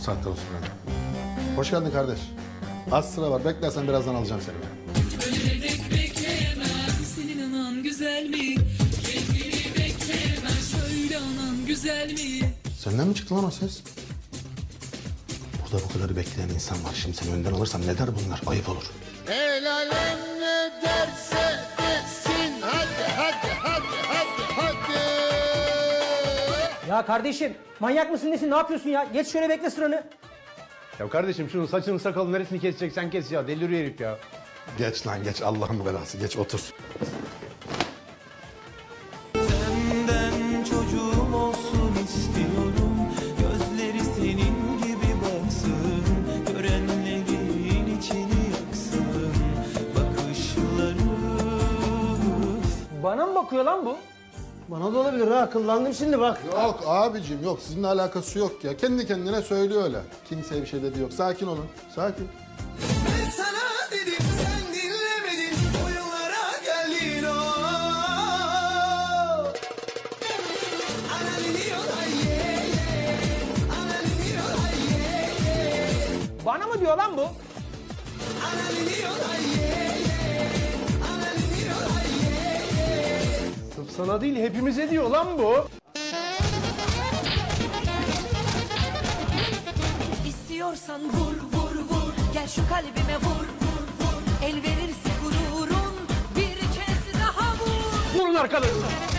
saatten sonra. Hoş geldin kardeş. Az sıra var. Beklersen birazdan alacağım seni. Ölerek bekleyemem Senin anan güzel mi? Kendini bekleyemem Söyle anan güzel mi? Senden mi çıktı lan o ses? Burada bu kadarı bekleyen insan var. Şimdi seni önden alırsam ne der bunlar? Ayıp olur. El alem Ya kardeşim manyak mısın nesin ne yapıyorsun ya? Geç şöyle bekle sıranı. Ya kardeşim şunun saçını sakalını neresini keseceksen kes ya. Deliriyor herif ya. Geç lan geç Allah'ın belası. Geç otur. Senden çocuğum olsun istiyorum Gözleri senin gibi baksın Görenlerin içini yaksın Bakışları Bana mı bakıyor lan bu? Bana da olabilir ha akıllandım şimdi bak. Yok abicim yok. Sizinle alakası yok ya. Kendi kendine söylüyor öyle. Kimseye bir şey dedi yok. Sakin olun. Sakin. Ben sana dedim sen dinlemedin Oyunlara geldin o Ananı diyorlar ye ye Ananı diyorlar ye ye Bana mı diyor lan bu? Ananı diyorlar ye ye sana değil hepimize diyor lan bu. İstiyorsan vur vur vur Gel şu kalbime vur vur vur El verirse gururun Bir kez daha vur Vurun arkalarına.